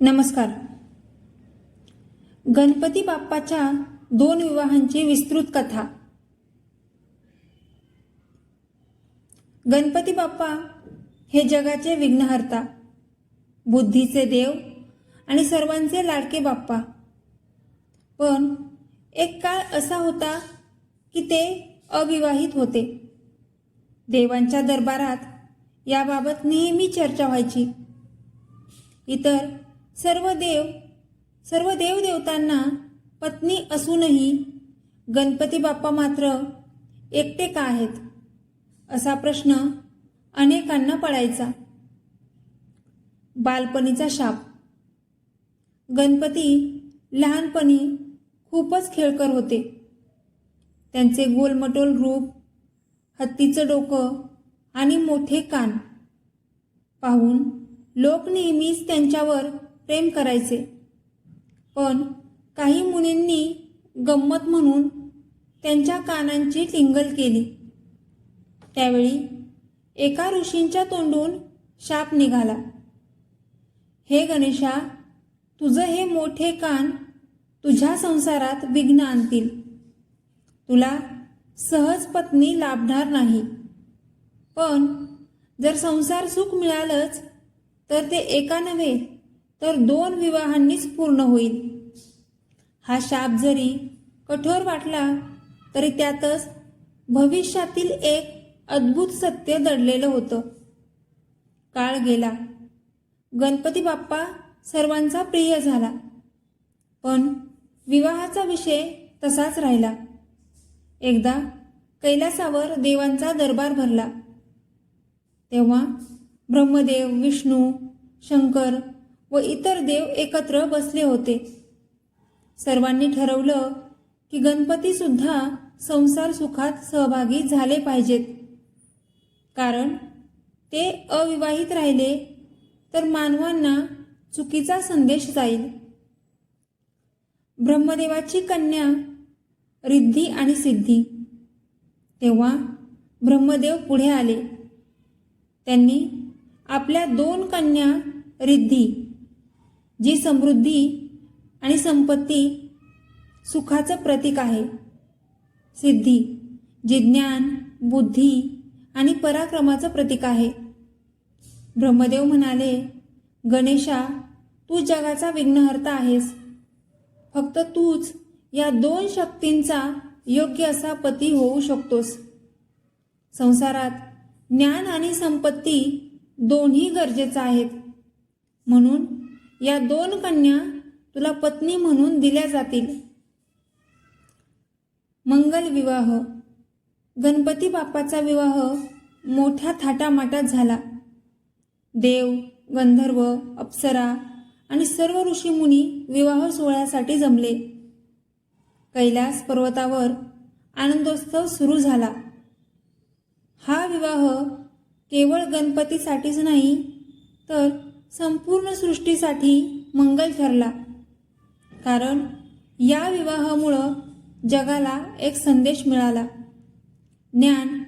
नमस्कार. गणपती बाप्पाच्या दोन विवाहांची विस्तृत कथा. गणपती बाप्पा हे जगाचे विघ्नहर्ता बुद्धीचे देव आणि सर्वांचे लाडके बाप्पा. पण एक काळ असा होता की ते अविवाहित होते. देवांच्या दरबारात याबाबत नेहमी चर्चा व्हायची. इतर सर्व देव सर्व देवदेवतांना पत्नी असूनही गणपती बाप्पा मात्र एकटे का आहेत? असा प्रश्न अनेकांना पडायचा. बालपणीचा शाप. गणपती लहानपणी खूपच खेळकर होते. त्यांचे गोलमटोल रूप हत्तीचं डोकं आणि मोठे कान. पाहून लोक नेहमीच त्यांच्यावर प्रेम करायचे. पण काही मुलींनी गंमत म्हणून त्यांच्या कानांची टिंगल केली. त्यावेळी एका ऋषींच्या तोंडून शाप निघाला. हे गणेशा तुझं हे मोठे कान तुझ्या संसारात विघ्न आणतील. तुला सहज पत्नी लाभणार नाही. पण जर संसार सुख मिळालंच तर ते एका नव्हे तर दोन विवाहांनीच पूर्ण होईल. हा शाप जरी कठोर वाटला तरी त्यातच भविष्यातील एक अद्भुत सत्य दडलेलं होतं. काळ गेला. गणपती बाप्पा सर्वांचा प्रिय झाला. पण विवाहाचा विषय तसाच राहिला. एकदा कैलासावर देवांचा दरबार भरला. तेव्हा ब्रह्मदेव विष्णू शंकर व इतर देव एकत्र बसले होते. सर्वांनी ठरवलं की गणपती सुद्धा संसार सुखात सहभागी झाले पाहिजेत. कारण ते अविवाहित राहिले तर मानवांना चुकीचा संदेश जाईल. ब्रह्मदेवाची कन्या रिद्धी आणि सिद्धी. तेव्हा ब्रह्मदेव पुढे आले. त्यांनी आपल्या दोन कन्या रिद्धी जी समृद्धी आणि संपत्ती सुखाचं प्रतीक आहे. सिद्धी जी ज्ञान बुद्धी आणि पराक्रमाचं प्रतीक आहे. ब्रह्मदेव म्हणाले गणेशा तू जगाचा विघ्नहर्ता आहेस. फक्त तूच या दोन शक्तींचा योग्य असा पती होऊ शकतोस. संसारात ज्ञान आणि संपत्ती दोन्ही गरजेचं आहेत. म्हणून या दोन कन्या तुला पत्नी म्हणून दिल्या जातील. मंगल विवाह. गणपती बाप्पाचा विवाह मोठ्या थाटामाटात झाला. देव गंधर्व अप्सरा आणि सर्व ऋषीमुनी विवाह सोहळ्यासाठी जमले. कैलास पर्वतावर आनंदोत्सव सुरू झाला. हा विवाह केवळ गणपतीसाठीच नाही तर संपूर्ण सृष्टीसाठी मंगल ठरला. कारण या विवाहामुळं जगाला एक संदेश मिळाला. ज्ञान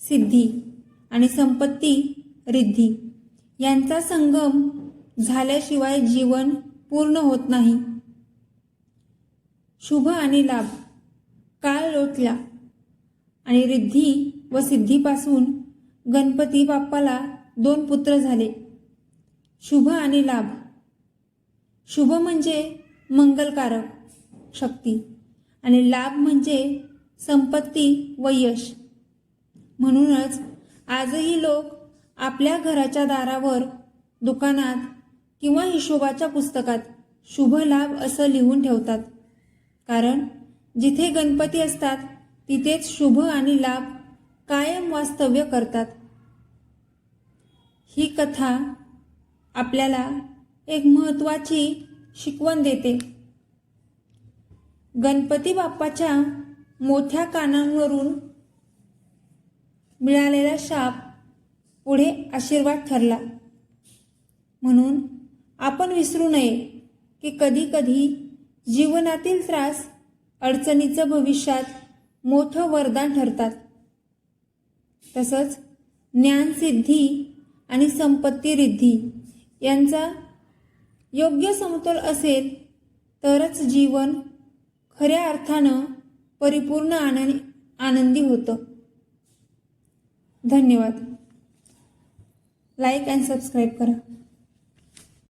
सिद्धी आणि संपत्ती रिद्धी यांचा संगम झाल्याशिवाय जीवन पूर्ण होत नाही. शुभ आणि लाभ काळ लोटला आणि रिद्धी व सिद्धीपासून गणपती बाप्पाला दोन पुत्र झाले. शुभ आणि लाभ. शुभ म्हणजे मंगलकारक शक्ती आणि लाभ म्हणजे संपत्ती व यश. म्हणूनच आजही लोक आपल्या घराच्या दारावर दुकानात किंवा हिशोबाच्या पुस्तकात शुभ लाभ असं लिहून ठेवतात. कारण जिथे गणपती असतात तिथेच शुभ आणि लाभ कायम वास्तव्य करतात. ही कथा आपल्याला एक महत्त्वाची शिकवण देते. गणपती बाप्पाच्या मोठ्या कानांवरून मिळालेला शाप पुढे आशीर्वाद ठरला. म्हणून आपण विसरू नये की कधी कधी जीवनातील त्रास अडचणीचं भविष्यात मोठं वरदान ठरतात. तसंच ज्ञानसिद्धी आणि संपत्ती रिद्धी. यांचा योग्य समतोल असेल तरच जीवन खऱ्या अर्थानं परिपूर्ण आनंदी आनंदी होतं. धन्यवाद. लाईक अँड सबस्क्राईब करा.